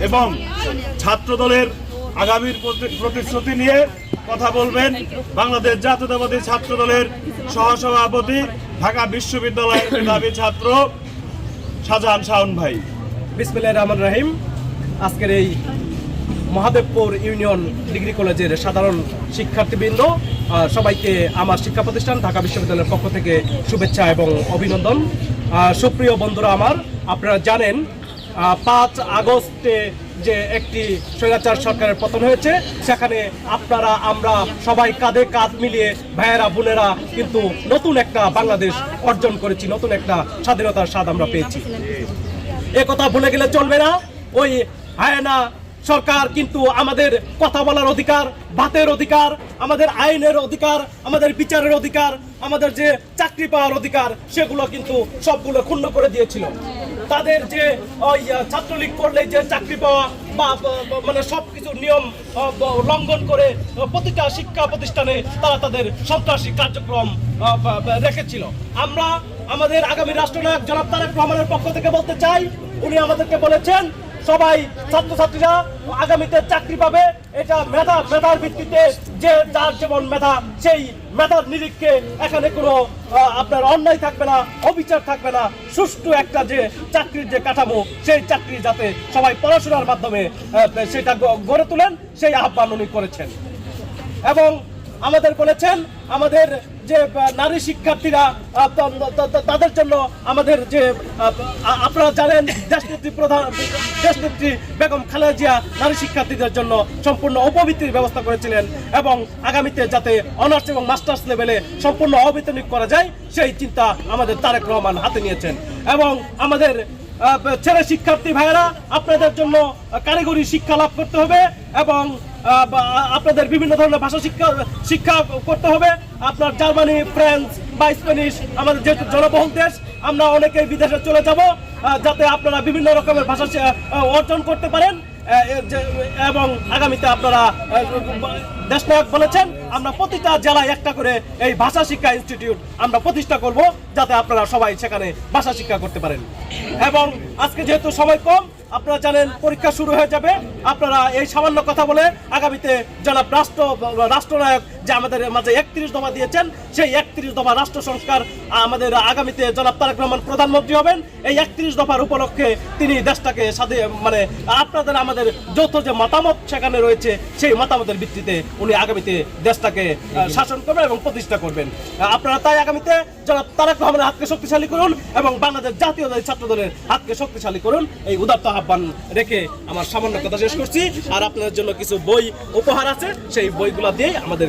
এবং ছাত্র দলের আগামীর প্রতি- প্রতিশ্রুতি নিয়ে কথা বলবেন বাংলাদেশ জাতীয়তাবাদী ছাত্র দলের সহসভাপতি, ঢাকা বিশ্ববিদ্যালয়ের মেধাবী ছাত্র শাহজাহান শাহন ভাই। বিসমিল্লাহির রহমান রাহিম। আজকের এই মহাদেবপুর ইউনিয়ন ডিগ্রি কলেজের সাধারণ শিক্ষার্থীবৃন্দ সবাইকে আমার শিক্ষা প্রতিষ্ঠান ঢাকা বিশ্ববিদ্যালয়ের পক্ষ থেকে শুভেচ্ছা এবং অভিনন্দন। সুপ্রিয় বন্ধুরা আমার, আপনারা জানেন পাঁচ আগস্টে যে একটি স্বৈরাচার সরকারের পতন হয়েছে, সেখানে আপনারা, আমরা সবাই কাঁধে কাঁধ মিলিয়ে ভাইয়েরা, বোনেরা কিন্তু নতুন একটা বাংলাদেশ অর্জন করেছি, নতুন একটা স্বাধীনতার স্বাদ আমরা পেয়েছি। কথা ভুলে গেলে চলবে না। ওই হায়না সরকার কিন্তু আমাদের কথা বলার অধিকার ভাতের অধিকার, আমাদের আইনের অধিকার, আমাদের বিচারের অধিকার, আমাদের যে চাকরি পাওয়ার অধিকার, সেগুলো কিন্তু সবগুলো ক্ষুণ্ণ করে দিয়েছিল। তাদের যে ওই ছাত্রলীগ করলে যে চাকরি পাওয়া বা মানে সব কিছু নিয়ম লঙ্ঘন করে প্রতিটা শিক্ষা প্রতিষ্ঠানে তারা তাদের সন্ত্রাসী কার্যক্রম রেখেছিল। আমরা আমাদের আগামী রাষ্ট্রনায়ক জনাব তারেক রহমানের পক্ষ থেকে বলতে চাই, উনি আমাদেরকে বলেছেন সবাই ছাত্রছাত্রীরা আগামীতে চাকরি পাবে। এটা মেধা, মেধার ভিত্তিতে যে যার যেমন মেধা, সেই মেধার নিরিখে এখানে কোনো আপনার অন্যায় থাকবে না, অবিচার থাকবে না। সুষ্ঠু একটা যে চাকরির যে কাঠামো, সেই চাকরি যাতে সবাই পড়াশোনার মাধ্যমে সেটা গড়ে তোলেন, সেই আহ্বান উনি করেছেন। এবং আমাদের বলেছেন, আমাদের যে নারী শিক্ষার্থীরা তাদের জন্য আমাদের যে আপনারা জানেন, দেশনেত্রী প্রধান, দেশনেত্রী বেগম খালেদা জিয়া নারী শিক্ষার্থীদের জন্য সম্পূর্ণ অপবৃত্তির ব্যবস্থা করেছিলেন এবং আগামীতে যাতে অনার্স এবং মাস্টার্স লেভেলে সম্পূর্ণ অবেতনিক করা যায়, সেই চিন্তা আমাদের তারেক রহমান হাতে নিয়েছেন। এবং আমাদের ছেলে শিক্ষার্থী ভাইয়েরা আপনাদের জন্য কারিগরি শিক্ষা লাভ করতে হবে এবং আপনাদের বিভিন্ন ধরনের ভাষা শিক্ষা শিক্ষা করতে হবে। আপনার জার্মানি ফ্রান্স বা স্প্যানিশ আমাদের যেহেতু জনবহুল দেশ আমরা অনেকেই বিদেশে চলে যাব যাতে আপনারা বিভিন্ন রকমের ভাষা অর্জন করতে পারেন। এবং আগামীতে আপনারা আহ, দেশনায়ক বলেছেন আমরা প্রতিটা জেলায় একটা করে এই ভাষা শিক্ষা ইনস্টিটিউট আমরা প্রতিষ্ঠা করব যাতে আপনারা সবাই সেখানে ভাষা শিক্ষা করতে পারেন। এবং আজকে যেহেতু সময় কম, আপনারা জানেন পরীক্ষা শুরু হয়ে যাবে। আপনারা এই সামান্য কথা বলে আগামীতে জনাব রাষ্ট্র, রাষ্ট্রনায়ক যে আমাদের মাঝে একত্রিশ দফা দিয়েছেন, সেই একত্রিশ দফা রাষ্ট্র সংস্কার আমাদের আগামীতে জনাব তারেক রহমান প্রধানমন্ত্রী হবেন। এই একত্রিশ দফার উপলক্ষে তিনি দেশটাকে সাথে মানে আপনাদের আমাদের যৌথ যে মতামত সেখানে রয়েছে, সেই মতামতের ভিত্তিতে উনি আগামীতে দেশটাকে শাসন করবেন এবং প্রতিষ্ঠা করবেন। আপনারা তাই আগামীতে জনাব তারেক রহমানের হাতকে শক্তিশালী করুন এবং বাংলাদেশ জাতীয় ছাত্র দলের হাতকে শক্তিশালী করুন এই উদাত্ত আহ্বান রেখে আমার সামান্য কথা শেষ করছি। আর আপনাদের জন্য কিছু বই উপহার আছে সেই বইগুলা দিয়ে আমাদের